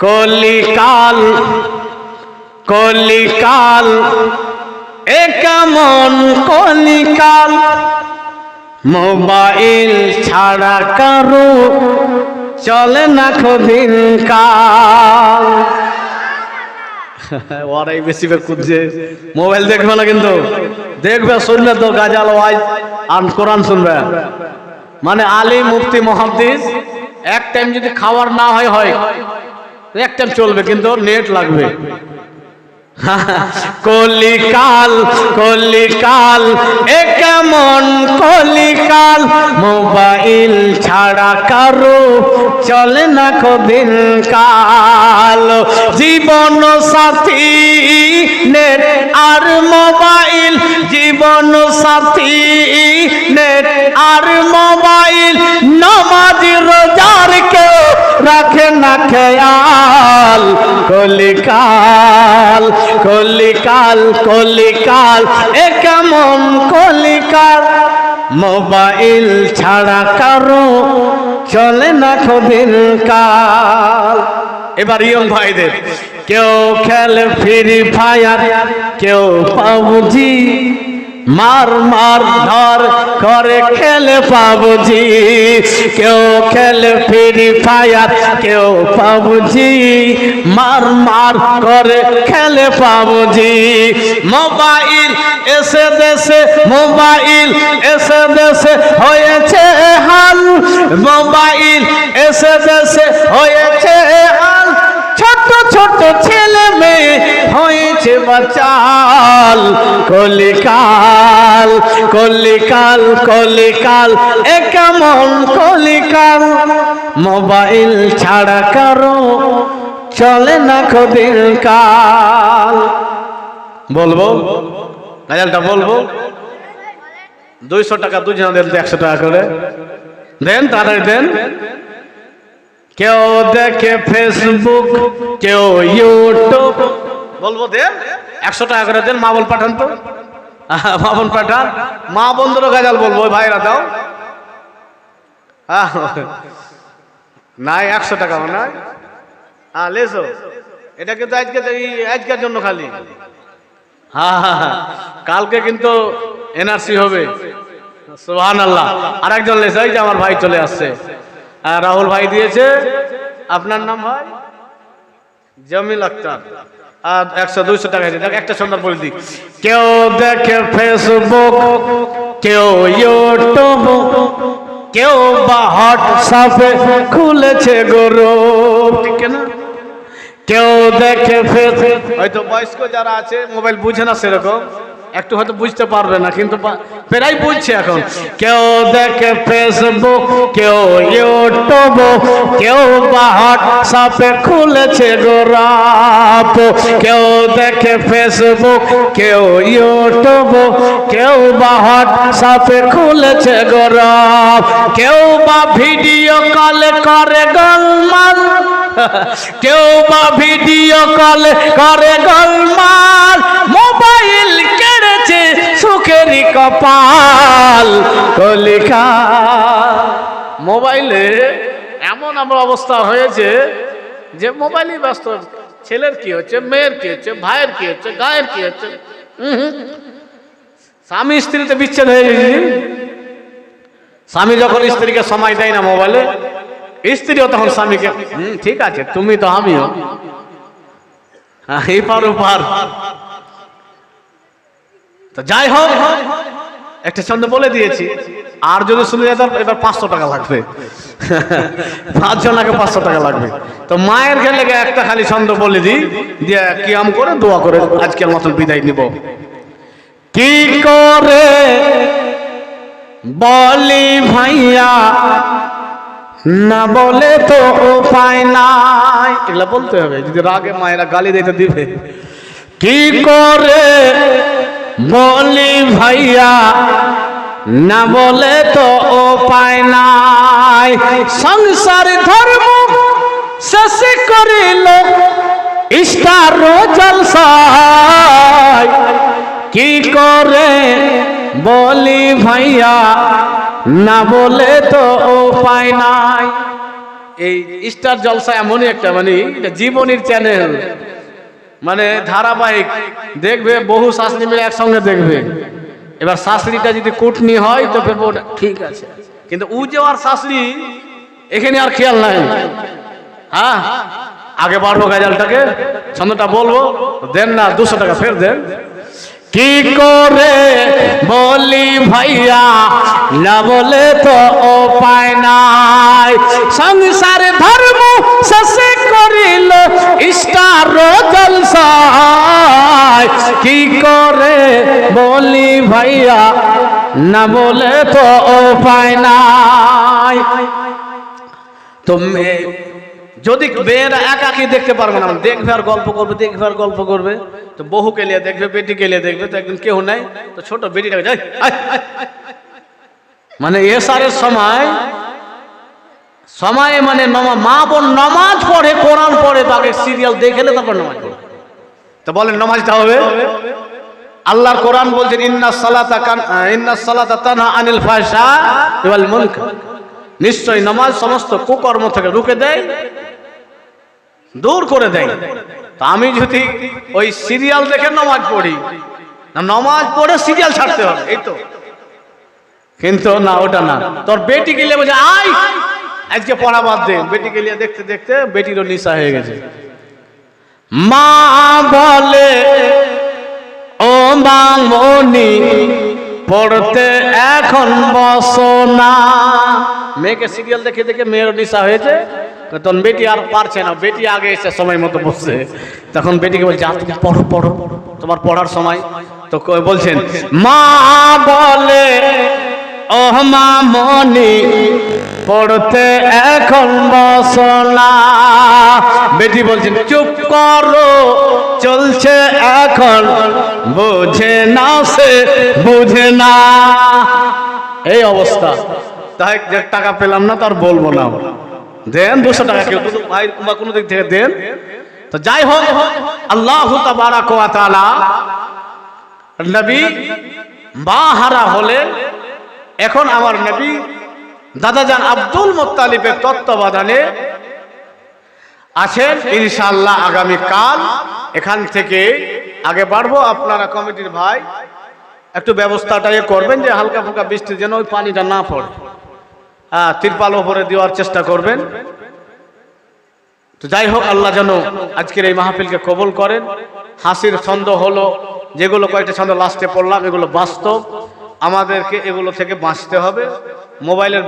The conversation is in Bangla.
কলিকাল কলিকাল, এ কেমন কলিকাল? মোবাইল ছাড়া কারও চলে না খদিন কাল ওরাই বেশি খুঁজছে মোবাইল দেখবে না কিন্তু? দেখবে, শুনবে তো, গাজাল ওয়াইজ আর কোরআন শুনবে। মানে আলী মুফতি মহাদ্দিস, এক টাইম যদি খাবার না হয় হয়। এক টাইম চলবে কিন্তু নেট লাগবে। কলিকাল কলিকাল, এ কেমন কলিকাল? মোবাইল ছাড়া কারও চলে না কদিন কাল। জীবন সাথী নেট আর মোবাইল, জীবন সাথী নেট আর মোবাইল। নমাজ রোজার কেউ রাখে না খেয়াল কলিকাল। কলিকাল কলিকাল, এ কেমন কলিকাল? মোবাইল ছাড়া কারও চলে না কদিন কাল। এবার ইয়ং ভাইদের, কেউ খেলে ফ্রি ফায়ার কেউ পাবজি মার মার ধর করে খেলে পাবজি। কেউ খেলে ফ্রি ফায়ার, কেউ পাবজি। মার মার করে খেলে পাবজি। মোবাইল এসে দেশে, মোবাইল এসে দেশে হয়েছে হাল। মোবাইল এসে দেশে হয়েছে হাল। ছোট ছোট মেয়ে হয়েছে বাচাল, কলিকাল কলিকাল কলিকাল, এ কলিকাল? মোবাইল ছাড়া কারও চলে না কদিন কাল। বলব? গাজালটা বলব? দুইশো টাকা দুজন দেন একশো টাকা করে। দেন, তাড়াতাড়ি দেন। কেউ দেখে ফেসবুক কেউ ইউটিউব বলব দেন একশো টাকা করে দেন, মা বল পাঠান তো। মা বোন পাঠান। মা বন্ধুরও গাজাল বলব, ওই ভাইরা দাও। নাই, একশো টাকা নাই হ্যাঁ। লেসো। এটা কিন্তু আজকে আজকের জন্য খালি। হ্যাঁ হ্যাঁ। কালকে কিন্তু এনআরসি হবে। সুহান আল্লাহ আর একজন লেসে যে আমার ভাই চলে আসছে। রাহুল ভাই দিয়েছে। আপনার নাম ভাই? জমিল আক্তার। আর একশো দুইশো টাকা একটা বলে দিই। কেউ দেখে ফেসবুক কেউ ইউটিউব কেউ বা হোয়াটসঅ্যাপে খুলেছে গরু। ঠিক না কেউ দেখে হয়তো বয়স্ক যারা আছে মোবাইল বুঝে না সেরকম। একটু হয়তো বুঝতে পারবে না, কিন্তু প্রায় বুঝছে এখন। কেউ দেখে ফেসবুক কেউ ইউটিউব কেউ বা হোয়াটসঅ্যাপে খুলেছে গোরাপ কেউ দেখে ফেসবুক কেউ ইউটিউব কেউ বা হোয়াটসঅ্যাপে খুলেছে গোরাপ কেউ বা ভিডিও কল করে গোলমাল। কেউ বা ভিডিও কল করে গোলমাল। মোবাইল সুখেরই কপাল কলিকা মোবাইলে এমন আমার অবস্থা হয়েছে যে মোবাইলই ব্যস্ত। ছেলের কি হচ্ছে মেয়ের কি হচ্ছে ভাইয়ের কি হচ্ছে গায়ের কি হচ্ছে। স্বামী স্ত্রীতে বিচ্ছেদ হয়ে গেছে। স্বামী যখন স্ত্রীকে সময় দেয় না মোবাইলে স্ত্রীও তখন স্বামীকে "হুম, ঠিক আছে তুমি তো আমিও। এই পার। তো যাই হোক, একটা ছন্দ বলে দিয়েছি। আর যদি শুনে যেত এবার পাঁচশো টাকা লাগবে। পাঁচ জনাকে পাঁচশো টাকা লাগবে। তো মায়ের গেলে একটা খালি ছন্দ বলে দিই, দিয়ে কিয়াম করে দোয়া করে আজকের মতন বিদায় নিব। কি করে বলি ভাইয়া? না বলে তো উপায় নাই। এগুলা বলতে হবে, যদি রাগে মায়েরা গালি দিতে দিবে। কি করে বলি ভাইয়া, না বলে তো ও উপায় নাই। সংসার ধর্ম শেষ করিল, ইস্টার জলসায়। কি করে বলি ভাইয়া, না বলে তো উপায় নাই। এই স্টার জলসা এমনই একটা মানে জীবনীর চ্যানেল মানে ধারাবাহিক, দেখবে বহু শাশুড়ি মিলে একসঙ্গে দেখবে। এবার শাশুড়িটা যদি কুটনি হয়, তো ঠিক আছে। কিন্তু উ যে আর শাশুড়ি এখানে আর খেয়াল নাই। হ্যাঁ? আগে বাড়বো গাজালটাকে, ছন্দটা বলব, দেন না, দুশো টাকা ফের দেন। কি করে বলি ভাইয়া, না বলে তো উপায় নাই। সংসারে ধর্ম শেষে করিল জলসায়? কি করে বলি ভাইয়া? না বলে তো উপায় নাই। তুমি যদি মেয়েরা একাকি দেখতে পারবে না দেখবে আর গল্প করবে দেখবে আর গল্প করবে। তো বহুকে লিয়ে দেখবে বেটিকে লিয়ে দেখবে তো একদিন কেউ নাই। তো ছোট বেটিটাকে যাই আয়, আয়। মানে এসারের সময় সময়ে মানে মা বোন নমাজ পড়ে, কোরআন পড়ে তাকে সিরিয়াল দেখেলে তারপর নমাজ পড়ে। তো বলেন নমাজটা হবে? আল্লাহর কোরআন বলছেন, ইন্না সালাতা কান ইন্না সালাতা তানহা আনিল ফাহশা ওয়াল মুনকার। নিশ্চয় নামাজ সমস্ত কুকর্ম থেকে রুখে দেয়, দূর করে দেয়। তা আমি যদি ওই সিরিয়াল দেখে নামাজ পড়ি, না নামাজ পড়ে সিরিয়াল ছাড়তে হবে, এই তো। কিন্তু না, ওটা না। তোর বেটি গেলে বলছে আই আজকে পড়া বাদ দেন। বেটি গেলে দেখতে দেখতে বেটিরও নিশা হয়ে গেছে। মা বলে, ও মামনি, পড়তে এখন বসো না। মেয়েকে সিরিয়াল দেখে দেখে মেয়ের নিশা হয়েছে। তখন বেটি আর পারছে না। বেটি আগে এসে সময় মতো বসছে। তখন বেটিকে বলছে, "আর তুমি পড়ো পড়ো। তোমার পড়ার সময়। তো বলছেন, মা বলে ও মামনি পড়তে এখন বসো না। বেটি বলছেন, চুপ করো, চলছে এখন। বুঝে না সে, বুঝে না। এই অবস্থা। তাই টাকা পেলাম না তার বলব না। দেন দুশো টাকা কেউ ভাই বা কোনো দিক থেকে দেন। তো যাই হোক, আল্লাহ তাবারাক ওয়া তাআলা, নবী মা হারা হলেন এখন আমার নবী দাদাজান আব্দুল মোত্তালিবের তত্ত্বাবধানে আছেন, ইনশাআল্লাহ আগামী কাল এখান থেকে আগে বাড়বো। আপনারা কমিটির ভাই, একটু ব্যবস্থাটা এ করবেন যে হালকা ফুলকা বৃষ্টি যেন ওই পানিটা না পড়ে। হ্যাঁ তিরপাল ওপরে দেওয়ার চেষ্টা করবেন। তো যাই হোক, আল্লাহ যেন আজকের এই মাহফিলকে কবল করেন। হাসির ছন্দ হলো, যেগুলো কয়েকটা ছন্দ লাস্টে পড়লাম, এগুলো বাস্তব। আমাদেরকে এগুলো থেকে বাঁচতে হবে। মোবাইলের